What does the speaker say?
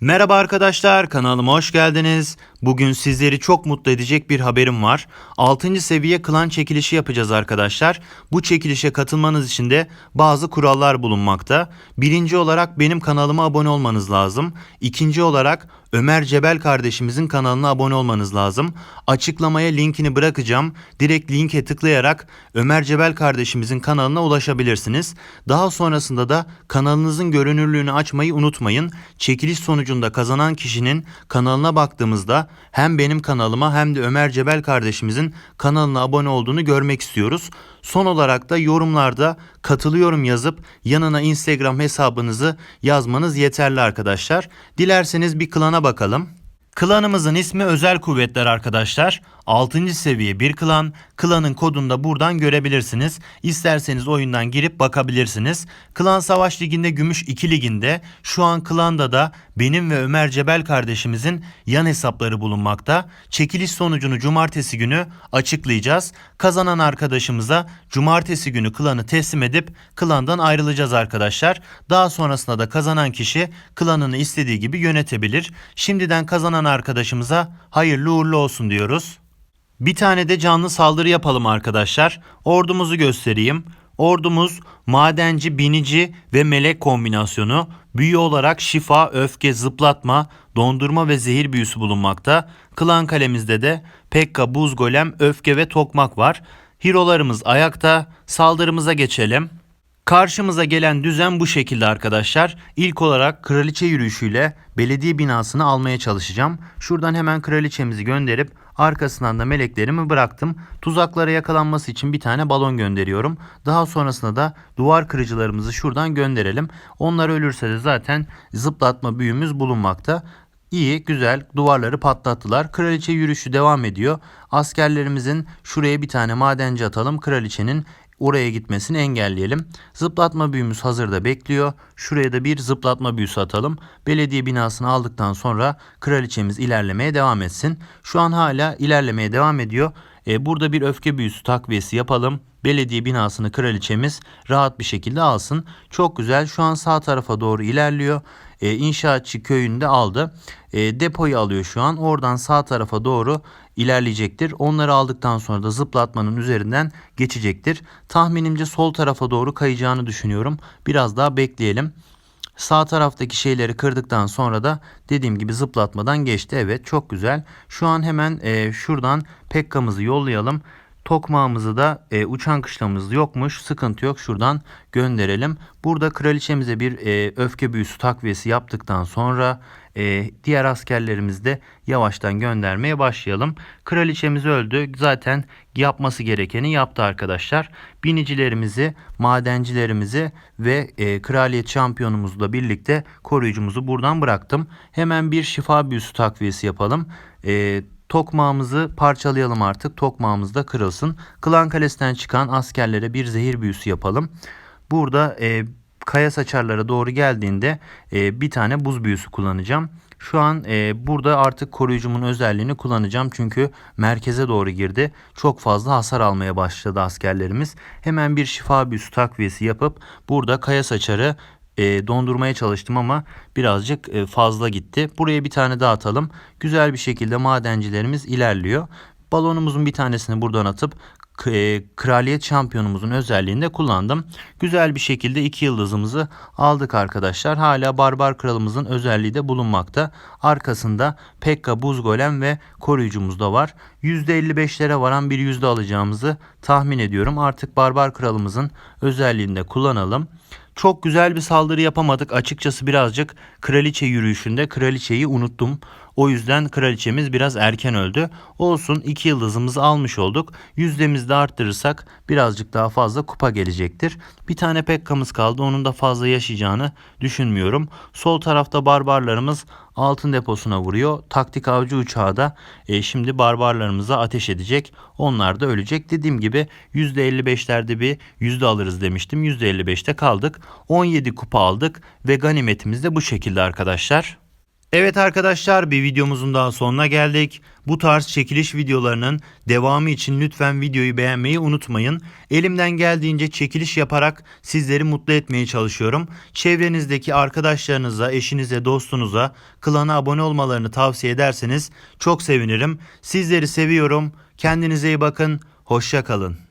Merhaba arkadaşlar kanalıma hoş geldiniz. Bugün sizleri çok mutlu edecek bir haberim var. 6. seviye klan çekilişi yapacağız arkadaşlar. Bu çekilişe katılmanız için de bazı kurallar bulunmakta. Birinci olarak benim kanalıma abone olmanız lazım. İkinci olarak Ömer Cebel kardeşimizin kanalına abone olmanız lazım. Açıklamaya linkini bırakacağım. Direkt linke tıklayarak Ömer Cebel kardeşimizin kanalına ulaşabilirsiniz. Daha sonrasında da kanalınızın görünürlüğünü açmayı unutmayın. Çekiliş sonucunda kazanan kişinin kanalına baktığımızda hem benim kanalıma hem de Ömer Cebel kardeşimizin kanalına abone olduğunu görmek istiyoruz. Son olarak da yorumlarda katılıyorum yazıp yanına Instagram hesabınızı yazmanız yeterli arkadaşlar. Dilerseniz bir klana bakalım. Klanımızın ismi Özel Kuvvetler arkadaşlar. 6. seviye bir klan. Klanın kodunu da buradan görebilirsiniz. İsterseniz oyundan girip bakabilirsiniz. Klan Savaş Ligi'nde Gümüş 2 liginde şu an klanda da benim ve Ömer Cebel kardeşimizin yan hesapları bulunmakta. Çekiliş sonucunu cumartesi günü açıklayacağız. Kazanan arkadaşımıza cumartesi günü klanı teslim edip klandan ayrılacağız arkadaşlar. Daha sonrasında da kazanan kişi klanını istediği gibi yönetebilir. Şimdiden kazanan arkadaşımıza hayırlı uğurlu olsun diyoruz. Bir tane de canlı saldırı yapalım arkadaşlar. Ordumuzu göstereyim. Ordumuz madenci, binici ve melek kombinasyonu. Büyü olarak şifa, öfke, zıplatma, dondurma ve zehir büyüsü bulunmakta. Klan kalemizde de Pekka, buz golem, öfke ve tokmak var. Hero'larımız ayakta. Saldırımıza geçelim. Karşımıza gelen düzen bu şekilde arkadaşlar. İlk olarak kraliçe yürüyüşüyle belediye binasını almaya çalışacağım. Şuradan hemen kraliçemizi gönderip arkasından da meleklerimi bıraktım. Tuzaklara yakalanması için bir tane balon gönderiyorum. Daha sonrasında da duvar kırıcılarımızı şuradan gönderelim. Onlar ölürse de zaten zıplatma büyümüz bulunmakta. İyi, güzel. Duvarları patlattılar. Kraliçe yürüyüşü devam ediyor. Askerlerimizin şuraya bir tane madenci atalım. Kraliçenin oraya gitmesini engelleyelim. Zıplatma büyümüz hazırda bekliyor. Şuraya da bir zıplatma büyüsü atalım. Belediye binasını aldıktan sonra kraliçemiz ilerlemeye devam etsin. Şu an hala ilerlemeye devam ediyor. E, burada bir öfke büyüsü takviyesi yapalım. Belediye binasını kraliçemiz rahat bir şekilde alsın. Çok güzel. Şu an sağ tarafa doğru ilerliyor. E, inşaatçı köyünde aldı. E, depoyu alıyor şu an. Oradan sağ tarafa doğru ilerleyecektir. Onları aldıktan sonra da zıplatmanın üzerinden geçecektir. Tahminimce sol tarafa doğru kayacağını düşünüyorum. Biraz daha bekleyelim. Sağ taraftaki şeyleri kırdıktan sonra da dediğim gibi zıplatmadan geçti. Evet çok güzel. Şu an hemen e, şuradan Pekka'mızı yollayalım. Tokmağımızı da e, uçan kışlamız yokmuş. Sıkıntı yok. Şuradan gönderelim. Burada kraliçemize bir e, öfke büyüsü takviyesi yaptıktan sonra e, diğer askerlerimizi de yavaştan göndermeye başlayalım. Kraliçemiz öldü. Zaten yapması gerekeni yaptı arkadaşlar. Binicilerimizi, madencilerimizi ve e, kraliyet şampiyonumuzla birlikte koruyucumuzu buradan bıraktım. Hemen bir şifa büyüsü takviyesi yapalım. E, Tokmağımızı parçalayalım artık. Tokmağımız da kırılsın. Klan Kalesi'nden çıkan askerlere bir zehir büyüsü yapalım. Burada e, kaya saçarlara doğru geldiğinde e, bir tane buz büyüsü kullanacağım. Şu an e, burada artık koruyucumun özelliğini kullanacağım. Çünkü merkeze doğru girdi. Çok fazla hasar almaya başladı askerlerimiz. Hemen bir şifa büyüsü takviyesi yapıp burada kaya saçarı e, dondurmaya çalıştım ama birazcık e, fazla gitti. Buraya bir tane daha atalım. Güzel bir şekilde madencilerimiz ilerliyor. Balonumuzun bir tanesini buradan atıp e, kraliyet şampiyonumuzun özelliğini de kullandım. Güzel bir şekilde iki yıldızımızı aldık arkadaşlar. Hala barbar kralımızın özelliği de bulunmakta. Arkasında Pekka, Buz Golem ve koruyucumuz da var. %55'lere varan bir yüzde alacağımızı tahmin ediyorum. Artık barbar kralımızın özelliğini de kullanalım. Çok güzel bir saldırı yapamadık. Açıkçası birazcık kraliçe yürüyüşünde kraliçeyi unuttum. O yüzden kraliçemiz biraz erken öldü. Olsun iki yıldızımızı almış olduk. Yüzdemizi de arttırırsak birazcık daha fazla kupa gelecektir. Bir tane Pekka'mız kaldı. Onun da fazla yaşayacağını düşünmüyorum. Sol tarafta barbarlarımız altın deposuna vuruyor. Taktik avcı uçağı da e, şimdi barbarlarımıza ateş edecek. Onlar da ölecek. Dediğim gibi %55'lerde bir yüzde alırız demiştim. %55'te kaldık. 17 kupa aldık ve ganimetimiz de bu şekilde arkadaşlar. Evet arkadaşlar bir videomuzun daha sonuna geldik. Bu tarz çekiliş videolarının devamı için lütfen videoyu beğenmeyi unutmayın. Elimden geldiğince çekiliş yaparak sizleri mutlu etmeye çalışıyorum. Çevrenizdeki arkadaşlarınıza, eşinize, dostunuza klana abone olmalarını tavsiye ederseniz çok sevinirim. Sizleri seviyorum. Kendinize iyi bakın. Hoşça kalın.